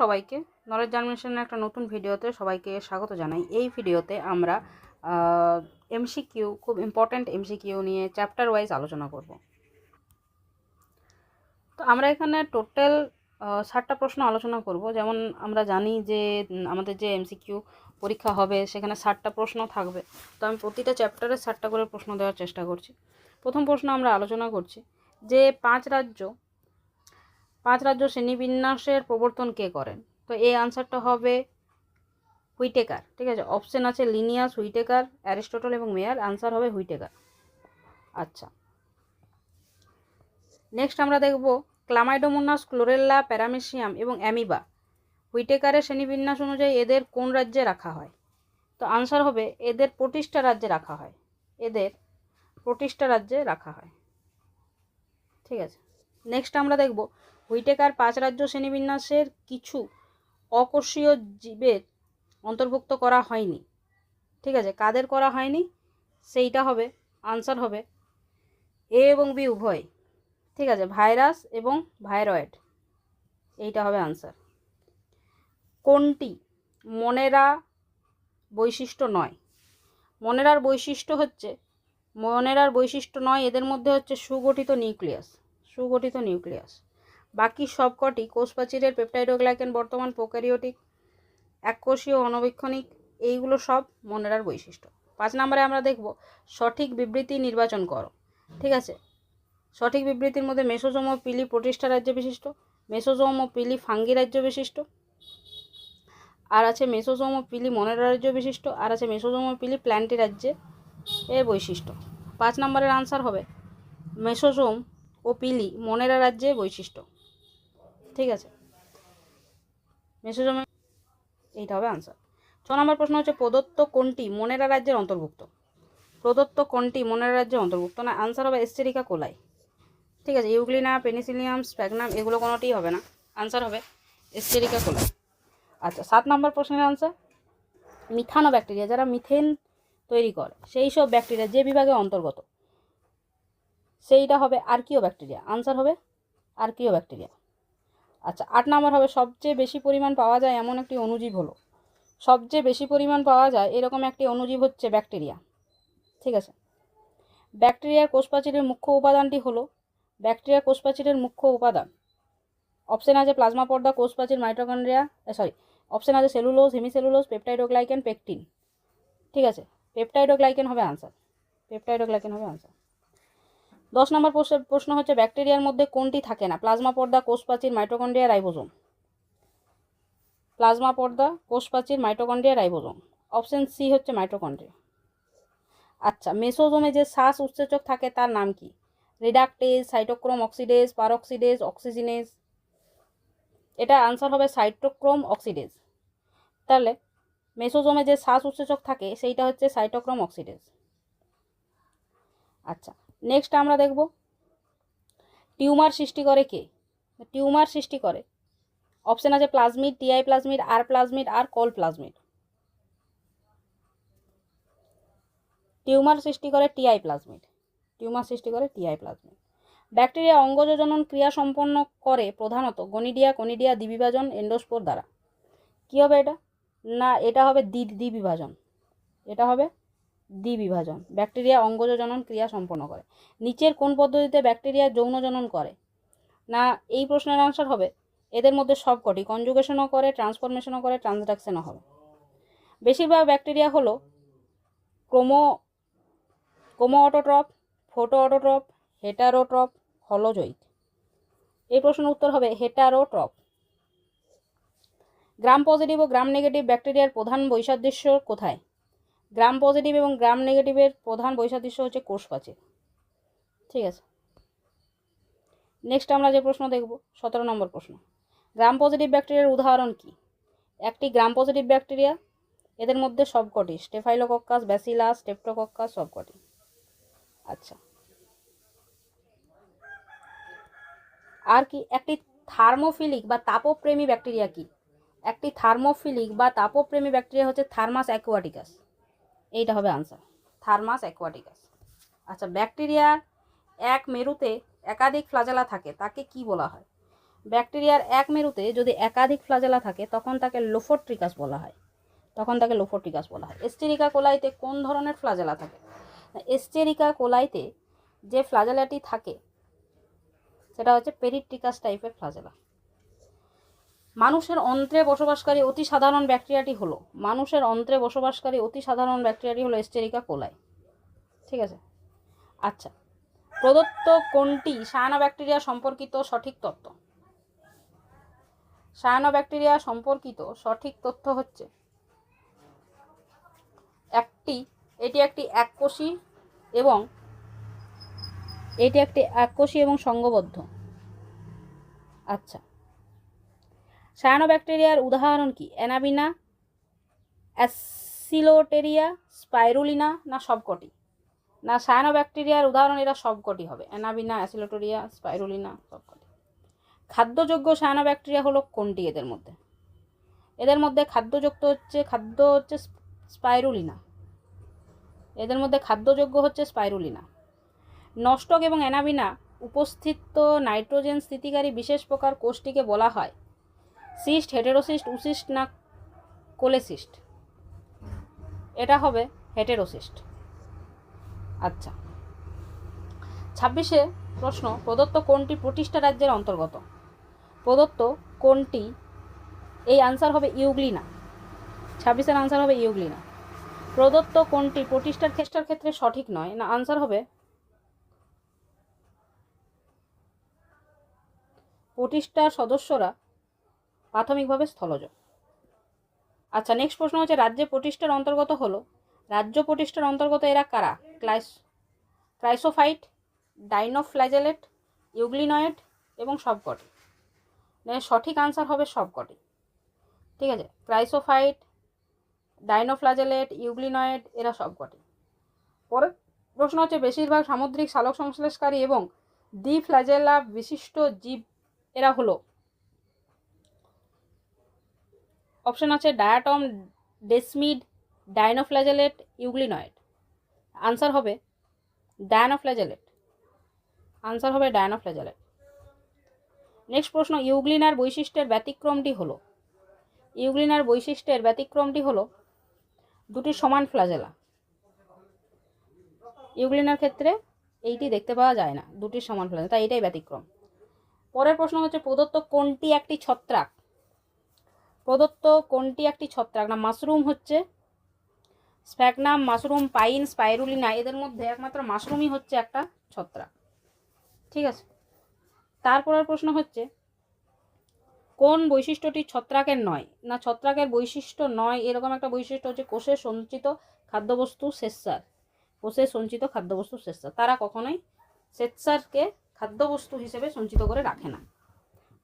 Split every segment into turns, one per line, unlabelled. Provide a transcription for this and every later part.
সবাইকে। নলেজ জার্মিনেশনের একটা নতুন ভিডিওতে সবাইকে স্বাগত জানাই। এই ভিডিওতে আমরা এমসিকিউ খুব ইম্পর্ট্যান্ট এমসিকিউ নিয়ে চ্যাপ্টার ওয়াইজ আলোচনা করব। তো আমরা এখানে টোটাল ষাটটা প্রশ্ন আলোচনা করব। যেমন আমরা জানি যে আমাদের যে এমসিকিউ পরীক্ষা হবে, সেখানে ষাটটা প্রশ্ন থাকবে। তো আমি প্রতিটা চ্যাপ্টারে ষাটটা করে প্রশ্ন দেওয়ার চেষ্টা করছি। প্রথম প্রশ্ন আমরা আলোচনা করছি যে, পাঁচ রাজ্য পাঁচ রাজ্য শ্রেণীবিন্যাসের প্রবর্তন কে করেন? তো এই আনসারটা হবে হুইটেকার, ঠিক আছে? অপশন আছে লিনিয়াস হুইটেকার অ্যারিস্টোটল এবং মেয়ার আনসার হবে হুইটেকার। আচ্ছা। নেক্সট আমরা দেখব ক্লামাইডোমোনাস ক্লোরেল্লা প্যারামেসিয়াম এবং অ্যামিবা হুইটেকারের শ্রেণীবিন্যাস অনুযায়ী এদের কোন রাজ্যে রাখা হয়? তো আনসার হবে এদের প্রতিষ্ঠা রাজ্যে রাখা হয়। এদের প্রতিষ্ঠা রাজ্যে রাখা হয়। ঠিক আছে? নেক্সট আমরা দেখব হুইটেকার পাঁচ রাজ্য শ্রেণীবিন্যাসের কিছু অকোষীয় জীবের অন্তর্ভুক্ত করা হয়নি। ঠিক আছে, কাদের করা হয়নি? সেইটা হবে আনসার হবে এ এবং বি উভয়। ঠিক আছে, ভাইরাস এবং ভাইরয়েড, এইটা হবে আনসার কোনটি মনেরা বৈশিষ্ট্য নয়? মনেরার বৈশিষ্ট্য হচ্ছে, মনেরার বৈশিষ্ট্য নয়, এদের মধ্যে হচ্ছে সুগঠিত নিউক্লিয়াস সুগঠিত নিউক্লিয়াস। বাকি সবকটি কোষপ্রাচীরের পেপটাইডোগ্লাইকেন, বর্তমান প্রোক্যারিওটিক, এককোষীয় অনবীক্ষণিক এইগুলো সব মনেরার বৈশিষ্ট্য। পাঁচ নম্বরে আমরা দেখব সঠিক বিবৃতি নির্বাচন করো। ঠিক আছে? সঠিক বিবৃতির মধ্যে মেসোজোম ও পিলি প্রতিষ্ঠা রাজ্য বিশিষ্ট, মেসোজোম ও পিলি ফাঙ্গি রাজ্য বিশিষ্ট, আর আছে মেসোজোম ও পিলি মনেরা রাজ্য বিশিষ্ট, আর আছে মেসোজোম ও পিলি প্ল্যান্টি রাজ্যে এর বৈশিষ্ট্য। পাঁচ নম্বরের আনসার হবে মেসোজোম ও পিলি মনেরা রাজ্যে বৈশিষ্ট্য। ঠিক আছে। মেসোজোমে এইটা হবে আনসার ছ নম্বর প্রশ্ন হচ্ছে, প্রদত্ত কোনটি মনেরা রাজ্যের অন্তর্ভুক্ত? প্রদত্ত কোনটি মনেরা রাজ্যের অন্তর্ভুক্ত? না আনসার হবে এস্টেরিকা কোলাই ঠিক আছে ইউগ্লিনা পেনিসিলিয়াম স্প্যাগনাম এগুলো কোনোটিই হবে না। আনসার হবে এস্টেরিকা কোলাই আচ্ছা সাত নম্বর প্রশ্নের আনসার মিথানো ব্যাকটেরিয়া যারা মিথেন তৈরি করে, সেই সব ব্যাকটেরিয়া যে বিভাগে অন্তর্গত, সেইটা হবে আর্কিও ব্যাকটেরিয়া আনসার হবে আর্কিও ব্যাকটেরিয়া আচ্ছা আট নম্বর হবে, সবচেয়ে বেশি পরিমাণ পাওয়া যায় এমন একটি অণুজীব হলো। সবচেয়ে বেশি পরিমাণ পাওয়া যায় এরকম একটি অণুজীব হচ্ছে ব্যাকটেরিয়া। ঠিক আছে? ব্যাকটেরিয়ার কোষপ্রাচীরের মুখ্য উপাদানটি হলো ব্যাকটেরিয়া কোষপ্রাচীরের মুখ্য উপাদান। অপশন আছে, প্লাজমা পর্দা, কোষপ্রাচীর মাইটোকন্ড্রিয়া সরি অপশন আছে, সেলুলোজ, হেমিসেলুলোজ, পেপটাইডোগ্লাইকেন, পেকটিন। ঠিক আছে? পেপটাইডোগ্লাইকেন হবে আনসার পেপটাইডোগ্লাইকেন হবে আনসার দশ নম্বর প্রশ্ন- হচ্ছে, ব্যাকটেরিয়ার মধ্যে কোনটি থাকে না? প্লাজমা পর্দা, কোষপ্রাচীর মাইটোকন্ড্রিয়া, রাইবোজোম। প্লাজমা পর্দা, কোষপ্রাচীর মাইটোকন্ড্রিয়া, রাইবোজোম। অপশন সি হচ্ছে মাইটোকন্ড্রিয়া। আচ্ছা মেসোজোমে যে শ্বাস উৎসেচক থাকে, তার নাম কি? Reductase, cytochrome oxidase peroxidase oxygenase. এটা আনসার হবে সাইটোক্রোম অক্সিডেজ। তাহলে, মেসোজোমে যে শ্বাস উৎসেচক থাকে, সেইটা হচ্ছে সাইটোক্রোম অক্সিডেজ। আচ্ছা নেক্সট আমরা দেখব, টিউমার সৃষ্টি করে কে? টিউমার সৃষ্টি করে। অপশন আছে plasmid Ti plasmid R plasmid আর কল প্লাজমিড টিউমার সৃষ্টি করে টিআই প্লাজমিড টিউমার সৃষ্টি করে টিআই প্লাজমিড ব্যাকটেরিয়া অঙ্গজ ক্রিয়া সম্পন্ন করে প্রধানত গনিডিয়া, কনিডিয়া, দ্বিবিভাজন এন্ডোস্পোর দ্বারা। কী হবে এটা? না, এটা হবে দ্বি দ্বিবিভাজন। এটা হবে দ্বিবিভাজন। ব্যাকটেরিয়া অঙ্গজ জনন ক্রিয়া সম্পন্ন করে। নিচের কোন পদ্ধতিতে ব্যাকটেরিয়া যৌন জনন করে? না, এই প্রশ্নের আনসার হবে, এদের মধ্যে সবকটি কনজুগেশনও করে ট্রান্সফরমেশনও করে ট্রান্সডাকশনও হবে। বেশিরভাগ ব্যাকটেরিয়া হলো ক্রোমো ক্রোমো অটোট্রপ ফোটো অটোট্রপ হেটারোট্রপ হলোজৈট এই প্রশ্নের উত্তর হবে হেটারোট্রপ। গ্রাম পজিটিভ ও গ্রাম নেগেটিভ ব্যাকটেরিয়ার প্রধান বৈসাদৃশ্য কোথায়? গ্রাম পজিটিভ এবং গ্রাম নেগেটিভের প্রধান বৈসাদৃশ্য হচ্ছে কোষপ্রাচীর ঠিক আছে? নেক্সট আমরা যে প্রশ্ন দেখব, সতেরো নম্বর প্রশ্ন। গ্রাম পজিটিভ ব্যাকটেরিয়ার উদাহরণ কি? একটি গ্রাম পজিটিভ ব্যাকটেরিয়া এদের মধ্যে সবকটি স্টেফাইলোকক্কাস ব্যাসিলাস স্টেপ্টোকক্কাস সবকটি। আচ্ছা। আর কি, একটি থার্মোফিলিক বা তাপপ্রেমী ব্যাকটেরিয়া কি? একটি থার্মোফিলিক বা তাপপ্রেমী ব্যাকটেরিয়া হচ্ছে থার্মাস অ্যাকোয়াটিকাস এইটা হবে আনসার থার্মাস অ্যাকোয়াটিকাস আচ্ছা ব্যাকটেরিয়ার এক মেরুতে একাধিক ফ্লাজেলা থাকে, তাকে কি বলা হয়? ব্যাকটেরিয়ার এক মেরুতে যদি একাধিক ফ্লাজেলা থাকে, তখন তাকে লোফোট্রিকাস বলা হয়। তখন তাকে লোফোট্রিকাস বলা হয়। এস্টেরিকা কোলাইতে কোন ধরনের ফ্লাজেলা থাকে? এস্টেরিকা কোলাইতে যে ফ্লাজেলাটি থাকে, সেটা হচ্ছে পেরিট্রিকাস টাইপের ফ্লাজেলা মানুষের অন্ত্রে বসবাসকারী অতি সাধারণ ব্যাকটেরিয়াটি হলো। মানুষের অন্ত্রে বসবাসকারী অতি সাধারণ ব্যাকটেরিয়াটি হলো এস্টেরিকা কোলাই ঠিক আছে? আচ্ছা। প্রদত্ত কোনটি সায়ানো ব্যাকটেরিয়া সম্পর্কিত সঠিক তথ্য সায়ানো ব্যাকটেরিয়া সম্পর্কিত সঠিক তথ্য হচ্ছে একটি, এটি একটি এককোষী এবং এটি একটি এককোষী এবং সঙ্গবদ্ধ। আচ্ছা। সায়ানো ব্যাকটেরিয়ার উদাহরণ কি? অ্যানাবিনা, অ্যাসিলোটেরিয়া, স্পাইরুলিনা না সবকটি? না সায়ানো ব্যাকটেরিয়ার উদাহরণ এরা সবকটি হবে। অ্যানাবিনা, অ্যাসিলোটেরিয়া, স্পাইরুলিনা সবকটি। খাদ্যযোগ্য সায়ানো ব্যাকটেরিয়া হলো কোনটি এদের মধ্যে? এদের মধ্যে খাদ্যযুক্ত হচ্ছে, খাদ্য হচ্ছে স্পাইরুলিনা। এদের মধ্যে খাদ্যযোগ্য হচ্ছে স্পাইরুলিনা। নষ্টক এবং অ্যানাবিনা উপস্থিত নাইট্রোজেন স্থিতিকারী বিশেষ প্রকার কোষটিকে বলা হয় সিস্ট, হেটেরোসিস্ট, উসিস্ট না কোলেসিস্ট? এটা হবে হেটেরোসিস্ট। আচ্ছা। ছাব্বিশে প্রশ্ন, প্রদত্ত কোনটি প্রতিষ্ঠা রাজ্যের অন্তর্গত? প্রদত্ত কোনটি এই আনসার হবে ইউগ্লিনা। ছাব্বিশের আনসার হবে ইউগ্লিনা। প্রদত্ত কোনটি প্রতিষ্ঠার ক্ষেত্রের ক্ষেত্রে সঠিক নয়, না আনসার হবে প্রতিষ্ঠার সদস্যরা প্রাথমিকভাবে স্থলজ। আচ্ছা নেক্সট প্রশ্ন হচ্ছে, রাজ্যে প্রতিষ্ঠার অন্তর্গত হলো। রাজ্য প্রতিষ্ঠার অন্তর্গত এরা কারা? ক্লাইস ক্রাইসোফাইট ডাইনোফ্ল্যাজেলেট ইউগ্লিনয়েড এবং সবকটি। মানে সঠিক আনসার হবে সবকটি। ঠিক আছে? ক্রাইসোফাইট ডাইনোফ্লাজেলেট, ইউগ্লিনয়েড, এরা সবকটি। পরের প্রশ্ন হচ্ছে, বেশিরভাগ সামুদ্রিক সালোক সংশ্লেষকারী এবং ডিফ্ল্যাজেলা বিশিষ্ট জীব এরা হলো? অপশন আছে diatom, desmid dinoflagellate euglenoid. Answer হবে ডায়ানোফ্ল্যাজেলেট আনসার হবে ডায়ানোফ্ল্যাজেলেট নেক্সট প্রশ্ন, ইউগ্লিনার বৈশিষ্ট্যের ব্যতিক্রমটি হলো? ইউগ্লিনার বৈশিষ্ট্যের ব্যতিক্রমটি হলো দুটি সমান ফ্লাজেলা। ইউগ্লিনার ক্ষেত্রে এইটি দেখতে পাওয়া যায় না, দুটি সমান ফ্লাজেলা, তাই এটাই ব্যতিক্রম। পরের প্রশ্ন হচ্ছে, প্রদত্ত কোনটি একটি ছত্রাক? প্রদত্ত কোনটি একটি ছত্রাক? না, মাশরুম হচ্ছে স্প্যাগনাম, মাশরুম, পাইন, স্পাইরুলিনা, এদের মধ্যে একমাত্র মাশরুমই হচ্ছে একটা ছত্রাক। ঠিক আছে? তারপরের প্রশ্ন হচ্ছে, কোন বৈশিষ্ট্যটি ছত্রাকের নয়? না, ছত্রাকের বৈশিষ্ট্য নয়, এরকম একটা বৈশিষ্ট্য হচ্ছে কোষে সঞ্চিত খাদ্যবস্তু শেষসার কোষে সঞ্চিত খাদ্যবস্তু শেষসার তারা কখনোই স্বেচ্ছারকে খাদ্যবস্তু হিসেবে সঞ্চিত করে রাখে না।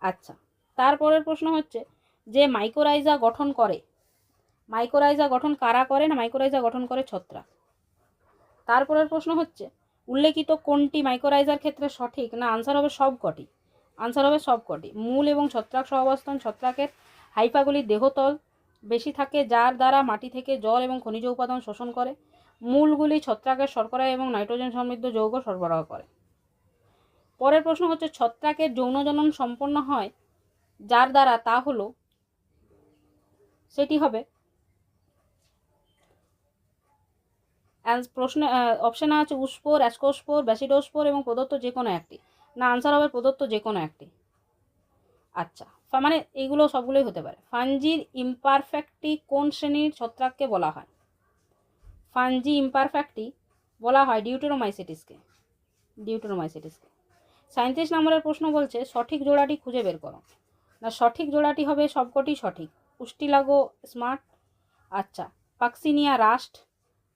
আচ্ছা তারপরের প্রশ্ন হচ্ছে যে মাইক্রোরাইজা গঠন করে। মাইকোরাইজা গঠন কারা করে না মাইকোরাইজা গঠন করে ছত্রাক? তারপরের প্রশ্ন হচ্ছে, উল্লেখিত কোনটি মাইক্রোরাইজার ক্ষেত্রে সঠিক? না আনসার হবে সবকটি। আনসার হবে সবকটি। মূল এবং ছত্রাক সহাবস্থান ছত্রাকের হাইপাগুলি দেহতল বেশি থাকে, যার দ্বারা মাটি থেকে জল এবং খনিজ উপাদান শোষণ করে। মূলগুলি ছত্রাকের শর্করা এবং নাইট্রোজেন সমৃদ্ধ যৌগ সরবরাহ করে। পরের প্রশ্ন হচ্ছে, ছত্রাকের যৌনজনন সম্পন্ন হয় যার দ্বারা? তা হলো সেটি হবে। প্রশ্ন অপশানে আছে উস্পোর অ্যাসকোস্পোর ব্যাসিডোস্পোর এবং প্রদত্ত যে কোনো একটি। না আনসার হবে প্রদত্ত যে কোনো একটি। আচ্ছা মানে এইগুলো সবগুলোই হতে পারে। ফানজির ইমপারফেক্টটি কোন শ্রেণির ছত্রাককে বলা হয়? ফানজি ইমপারফেক্টটি বলা হয় ডিউটেরোমাইসিটিসকে ডিউটেরোমাইসিটিসকে সাঁত্রিশ নম্বরের প্রশ্ন বলছে, সঠিক জোড়াটি খুঁজে বের করো। না, সঠিক জোড়াটি হবে সবকটি সঠিক। পুষ্টিলাগো স্মার্ট আচ্ছা পাক্সিনিয়া রাস্ট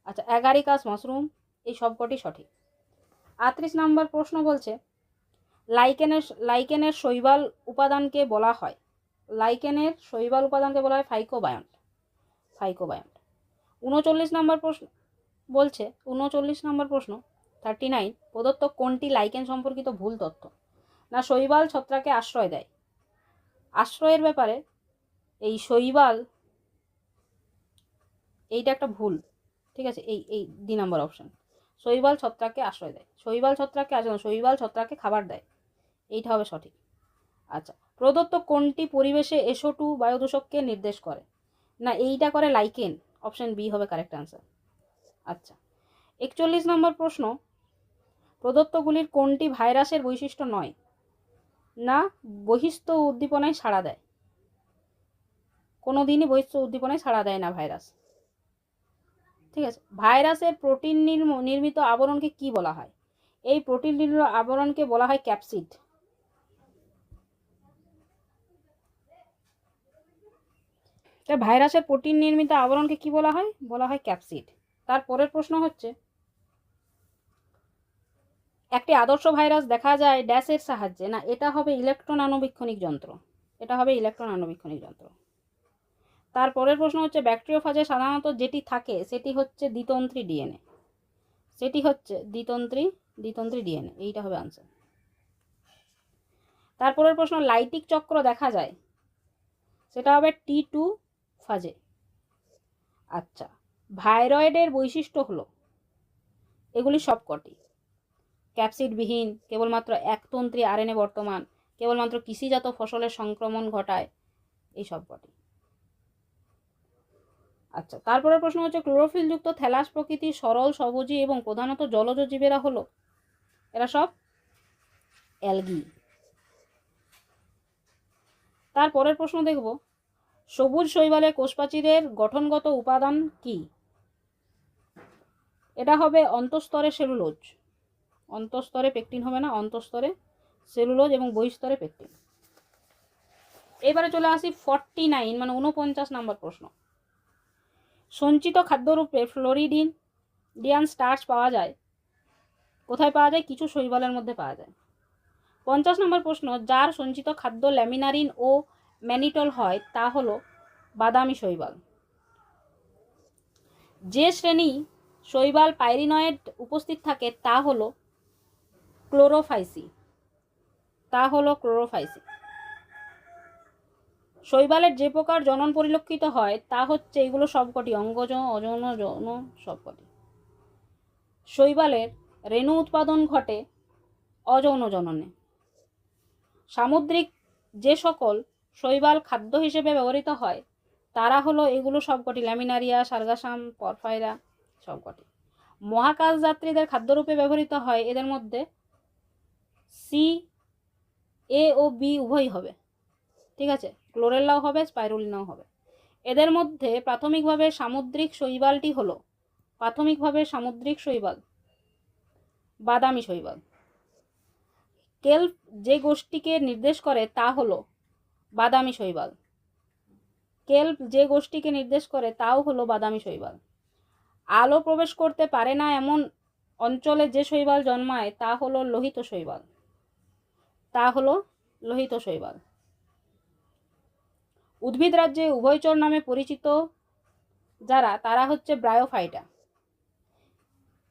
আচ্ছা অ্যাগারিকাস মাশরুম, এই সবকটি সঠিক। আটত্রিশ নম্বর প্রশ্ন বলছে, লাইকেনের লাইকেনের শৈবাল উপাদানকে বলা হয়। লাইকেনের শৈবাল উপাদানকে বলা হয় ফাইকোবায়ন্ট ফাইকোবায়ন্ট উনচল্লিশ নম্বর প্রশ্ন বলছে, উনচল্লিশ নম্বর প্রশ্ন থার্টি নাইন প্রদত্ত কোনটি লাইকেন সম্পর্কিত ভুল তথ্য? না, শৈবাল ছত্রাকে আশ্রয় দেয়। আশ্রয়ের ব্যাপারে এই শৈবাল, এইটা একটা ভুল, ঠিক আছে? এই এই দুই নম্বর অপশান শৈবাল ছত্রাককে আশ্রয় দেয়। শৈবাল ছত্রাককে আশ্রয় শৈবাল ছত্রাককে খাবার দেয়। এইটা হবে সঠিক। আচ্ছা প্রদত্ত কোনটি পরিবেশে এসো টু বায়ুদূষককে নির্দেশ করে? না, এইটা করে লাইকেন অপশান বি হবে কারেক্ট আনসার আচ্ছা একচল্লিশ নম্বর প্রশ্ন, প্রদত্তগুলির কোনটি ভাইরাসের বৈশিষ্ট্য নয়? না, বহিস্থ উদ্দীপনায় সাড়া দেয়। কোনো দিনই বহিস্থ উদ্দীপনায় সাড়া দেয় না ভাইরাস। ঠিক আছে? ভাইরাসের প্রোটিন নির্ম- নির্মিত আবরণকে কি বলা হয়? এই প্রোটিন নির্মিত আবরণকে বলা হয় ক্যাপসিড। ভাইরাসের প্রোটিন নির্মিত আবরণকে কি বলা হয়? বলা হয় ক্যাপসিড। তার পরের প্রশ্ন হচ্ছে, একটি আদর্শ ভাইরাস দেখা যায় ড্যাশের সাহায্যে। না, এটা হবে ইলেকট্রন আণুবীক্ষণিক যন্ত্র। এটা হবে ইলেকট্রন আণুবীক্ষণিক যন্ত্র। তার পরের প্রশ্ন হচ্ছে, ব্যাকটেরিওফাজে সাধারণত যেটি থাকে, সেটি হচ্ছে দ্বিতন্ত্রী ডিএনএ। সেটি হচ্ছে দ্বিতন্ত্রী দ্বিতন্ত্রী ডিএনএ, এইটা হবে আনসার তারপরের প্রশ্ন, লাইটিক চক্র দেখা যায়? সেটা হবে টি টু ফাজে। আচ্ছা ভাইরয়েডের বৈশিষ্ট্য হলো, এগুলি সবকটি। ক্যাপসিডবিহীন, কেবলমাত্র একতন্ত্রী আরএনএ বর্তমান, কেবলমাত্র কৃষিজাত ফসলের সংক্রমণ ঘটায়, এই সবকটি। আচ্ছা তারপরে প্রশ্ন হচ্ছে, ক্লোরোফিলযুক্ত থ্যালাস প্রকৃতি সরল সবুজি এবং প্রধানত জলজ জীবেরা হলো? এরা সব অ্যালগি। তারপরের প্রশ্ন দেখব, সবুজ শৈবালে কোষপ্রাচীরের গঠনগত উপাদান কি? এটা হবে অন্তঃস্তরে সেলুলোজ। অন্তঃস্তরে পেকটিন হবে না, অন্তঃস্তরে সেলুলোজ এবং বহিস্তরে পেকটিন। এবারে চলে আসি ফর্টি নাইন মানে উনপঞ্চাশ নম্বর প্রশ্ন। সঞ্চিত খাদ্যরূপে ফ্লোরিডিন ডিয়ান স্টার্চ পাওয়া যায়। কোথায় পাওয়া যায়? কিছু শৈবালের মধ্যে পাওয়া যায়। পঞ্চাশ নম্বর প্রশ্ন, যার সঞ্চিত খাদ্য ল্যামিনারিন ও ম্যানিটল হয়, তা হলো বাদামি শৈবাল। যে শ্রেণি শৈবাল পাইরিনয়েড উপস্থিত থাকে, তা হলো ক্লোরোফাইসি। তা হলো ক্লোরোফাইসি। শৈবালের যে প্রকার জনন পরিলক্ষিত হয়, তা হচ্ছে এগুলো সবকটি অঙ্গজ, অযৌন, যৌন সবকটি। শৈবালের রেণু উৎপাদন ঘটে অযৌন জননে। সামুদ্রিক যে সকল শৈবাল খাদ্য হিসেবে ব্যবহৃত হয়, তারা হলো এগুলো সবকটি ল্যামিনারিয়া, সার্গাসাম, পরফাইরা সবকটি। মহাকাশ যাত্রীদের খাদ্যরূপে ব্যবহৃত হয়, এদের মধ্যে সি, এ ও বি উভয়ই হবে। ঠিক আছে? ক্লোরেল্লাও হবে, স্পাইরুলিনাও হবে। এদের মধ্যে প্রাথমিকভাবে সামুদ্রিক শৈবালটি হলো, প্রাথমিকভাবে সামুদ্রিক শৈবাল, বাদামি শৈবাল। কেল্প যে গোষ্ঠীকে নির্দেশ করে তা হলো বাদামি শৈবাল। কেল্প যে গোষ্ঠীকে নির্দেশ করে তাও হলো বাদামি শৈবাল। আলো প্রবেশ করতে পারে না এমন অঞ্চলে যে শৈবাল জন্মায় তা হলো লোহিত শৈবাল। তা হলো লোহিত শৈবাল। উদ্ভিদ রাজ্যে উভয়চর নামে পরিচিত যারা, তারা হচ্ছে ব্রায়োফাইটা।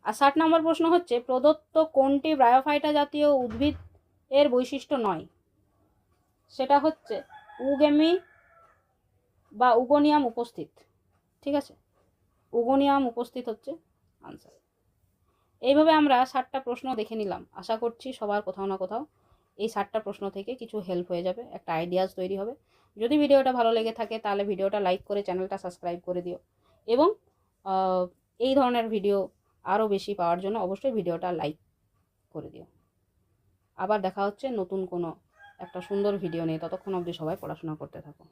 আর ষাট নম্বর প্রশ্ন হচ্ছে, প্রদত্ত কোনটি ব্রায়োফাইটা জাতীয় উদ্ভিদ এর বৈশিষ্ট্য নয়? সেটা হচ্ছে উগেমি বা উগোনিয়াম উপস্থিত। ঠিক আছে? উগোনিয়াম উপস্থিত হচ্ছে আনসার এইভাবে আমরা ষাটটা প্রশ্ন দেখে নিলাম। আশা করছি সবার কোথাও না কোথাও এই ষাটটা প্রশ্ন থেকে কিছু হেল্প হয়ে যাবে, একটা আইডিয়াস তৈরি হবে। যদি ভিডিওটা ভালো লেগে থাকে, তাহলে ভিডিওটা লাইক করে চ্যানেলটা সাবস্ক্রাইব করে দিও। এবং এই ধরনের ভিডিও আরও বেশি পাওয়ার জন্য অবশ্যই ভিডিওটা লাইক করে দিও। আবার দেখা হচ্ছে নতুন কোনো একটা সুন্দর ভিডিও নিয়ে। ততক্ষণ অবধি সবাই পড়াশোনা করতে থাকো।